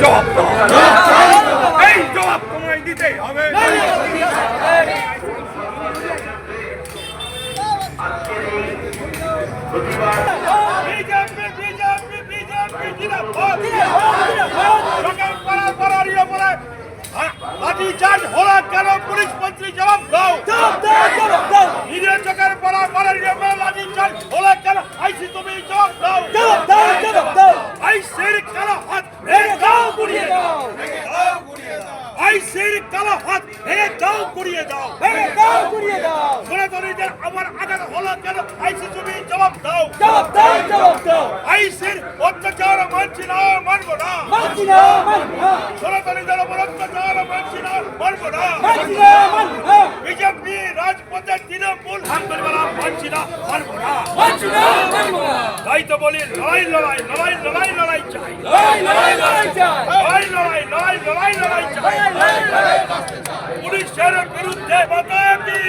জবাব এই জবাব তোমায় দিতেই হবে। চার্জ হলো কেন পুলিশ মন্ত্রী জবাব দাও। নিজের চোখের পাড়া পাড়ারিয়ে বলে লাঠি চার্জ হলো কেন? আইসি তুমি জবাব দাও আইসির কালো হাত ভেঙে দাও গুড়িয়ে দাও আইসির কালো হাত ভেঙে দাও গুড়িয়ে দাও সনাতনীদের আমার আঘাত হলো কেন আইসি তুমি জবাব দাও। আইসির অত্যাচার মানছি না মানবো না। সনাতনীদের উপর অত্যাচার মানছি না মানবো না। বিজেপি রাজপথে তৃণমূল আন্দোলন মানছি না মানবো না। তাই তো বলি লড়াই লড়াই লড়াই লড়াই লড়াই চাই। লড়াই লড়াই লড়াই লড়াই লড়াই চাই। পুলিশের বিরুদ্ধে বাতাবি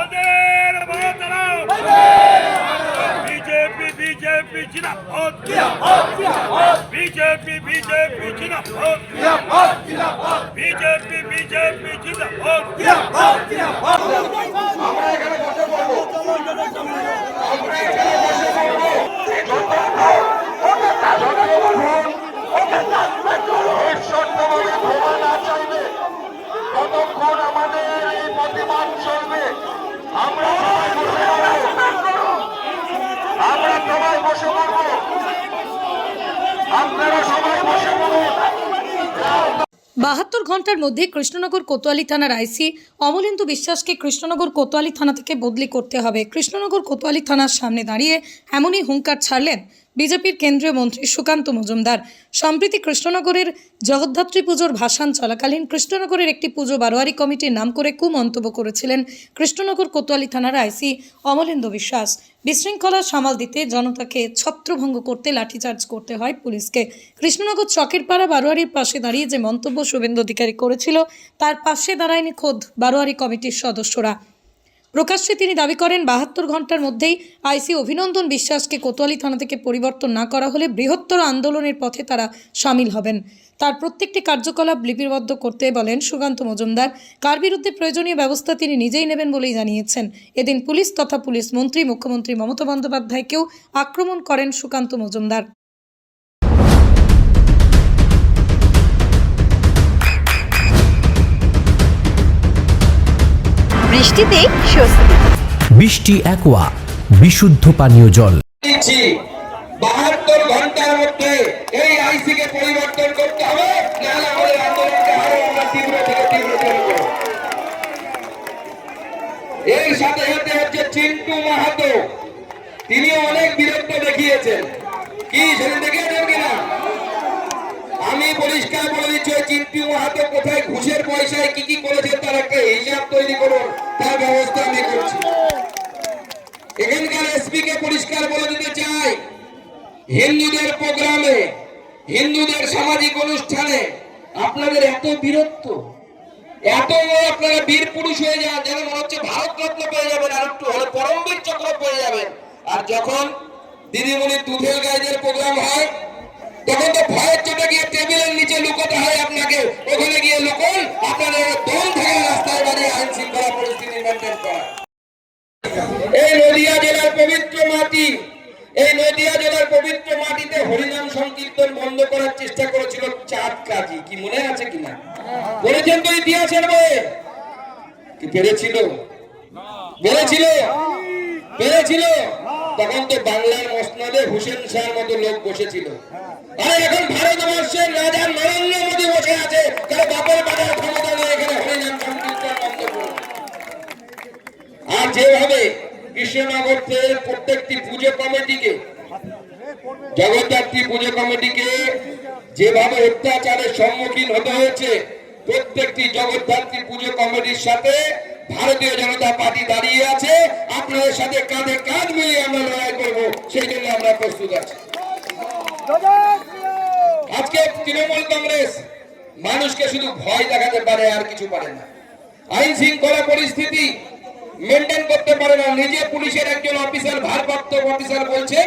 ওদের মাতারাম বিজেপি বিজেপি জিনাপদ বিজেপি বিজেপি জিনাপদ বিজেপি বিজেপি জিনাপদ ঈশ্বরভাবে ক্ষমা না চাইবে ততক্ষণ আমাদের এই প্রতিবাদ চলবে আমরা সবাই বসে পড়ব আমরা সবাই বসে পড়ব আপনারা সবাই বসে পড়ুন বাহাত্তর ঘণ্টার মধ্যে কৃষ্ণনগর কোতোয়ালি থানার আইসি অমলেন্দু বিশ্বাসকে কৃষ্ণনগর কোতোয়ালি থানা থেকে বদলি করতে হবে। কৃষ্ণনগর কোতোয়ালি থানার সামনে দাঁড়িয়ে এমনই হুঙ্কার ছাড়লেন বিজেপির কেন্দ্রীয় মন্ত্রী সুকান্ত মজুমদার। সম্প্রতি কৃষ্ণনগরের জগদ্ধাত্রী পুজোর ভাসান চলাকালীন কৃষ্ণনগরের একটি পুজো বারোয়ারি কমিটির নাম করে কুমন্তব্য করেছিলেন কৃষ্ণনগর কোতোয়ালি থানার আইসি অমলেন্দু বিশ্বাস। বিশৃঙ্খলা সামাল দিতে জনতাকে ছত্রভঙ্গ করতে লাঠিচার্জ করতে হয় পুলিশকে। কৃষ্ণনগর চকের পাড়া বারোয়ারির পাশে দাঁড়িয়ে যে মন্তব্য শুভেন্দু অধিকারী করেছিল, তার পাশে দাঁড়ায়নি খোদ বারোয়ারি কমিটির সদস্যরা। প্রকাশ্যে তিনি দাবি করেন, বাহাত্তর ঘণ্টার মধ্যেই আইসি অভিনন্দন বিশ্বাসকে কোতোয়ালি থানা থেকে পরিবর্তন না করা হলে বৃহত্তর আন্দোলনের পথে তারা সামিল হবেন। তার প্রত্যেকটি কার্যকলাপ লিপিবদ্ধ করতে বলেন সুকান্ত মজুমদার। কার বিরুদ্ধে প্রয়োজনীয় ব্যবস্থা তিনি নিজেই নেবেন বলেই জানিয়েছেন। এদিন পুলিশ তথা পুলিশ মন্ত্রী মুখ্যমন্ত্রী মমতা বন্দ্যোপাধ্যায়কেও আক্রমণ করেন সুকান্ত মজুমদার। বৃষ্টিতে স্বস্তি। বৃষ্টি অ্যাকোয়া বিশুদ্ধ পানীয় জল। বাহাত্তর ঘণ্টার মধ্যে এই আইসি কে পরিবর্তন করতে হবে নাহলে আমাদের আন্দোলনকে আরও আমরা তীব্র থেকে তীব্র করব এই সাথে সাথে হচ্ছে চিন্টু মাহাতো তিনি অনেক বীরত্ব দেখিয়েছেন। কি সেটা দেখিয়েছেন আমি পরিষ্কার বলে দিচ্ছি, ওই চিন্টু মাহাতো কোথায়, ঘুষের পয়সায় কি কি করেছেন তার একটা হিসাব তৈরি করুন, তার ব্যবস্থা আমি করছি। এখানকার এসপি কে পরিষ্কার বলে দিতে চাই, হিন্দুদের প্রোগ্রামে, হিন্দুদের সামাজিক অনুষ্ঠানে, আপনাদের এত বীরত্ব, এত আপনারা বীর পুরুষ হয়ে যান, যেন মনে হচ্ছে ভারত রত্ন পেয়ে যাবেন, আর একটু হলে পরমবীর চক্র পেয়ে যাবেন। আর যখন দিদিমণি দুধের গাইদের প্রোগ্রাম হয় তখন তো ভয়ের চোটে গিয়ে টেবিলের নিচে লুকোতে হয় আপনাকে। ওখানে গিয়ে লুকোন আপনাদের দম থেকে রাস্তায় দাঁড়িয়ে আইন শৃঙ্খলা পরিস্থিতি মেনটেন করা এই নদিয়া জেলার পবিত্র মাটি, এই নদিয়া জেলার পবিত্র মাটিতে হরিনাম সংকীর্তন বন্ধ করার চেষ্টা করেছিল চাঁদ কাজী। কি মনে আছে কিনা বলেছেন তো ইতিহাসের বইয়ে কি পেরেছিল? পেরেছিল? পেরেছিল? তখন তো বাংলার মসনদে হুসেন শাহ মতো লোক বসেছিল। আর এখন ভারতবর্ষের রাজা নরেন্দ্র মোদী বসে আছে। তার বাপের বাজার ক্ষমতা নিয়ে এখানে হরিনাম আর যেভাবে কৃষ্ণনগরের প্রত্যেকটি পুজো কমিটিকে, জগদ্ধাত্রী পুজো কমিটিকে যেভাবে অত্যাচারের সম্মুখীন হতে হয়েছে, প্রত্যেকটি জগদ্ধাত্রী পুজো কমিটির সাথে ভারতীয় জনতা পার্টি দাঁড়িয়ে আছে। আপনাদের সাথে কাঁধে কাঁধ মিলিয়ে আমরা লড়াই করব, সেই জন্য আমরা প্রস্তুত আছি। আজকে তৃণমূল কংগ্রেস মানুষকে শুধু ভয় দেখাতে পারে আর কিছু পারে না। আইন শৃঙ্খলা পরিস্থিতি মেনটেন করতে পারে না। নিজে পুলিশের একজন অফিসার ভারপ্রাপ্ত অফিসার বলছেন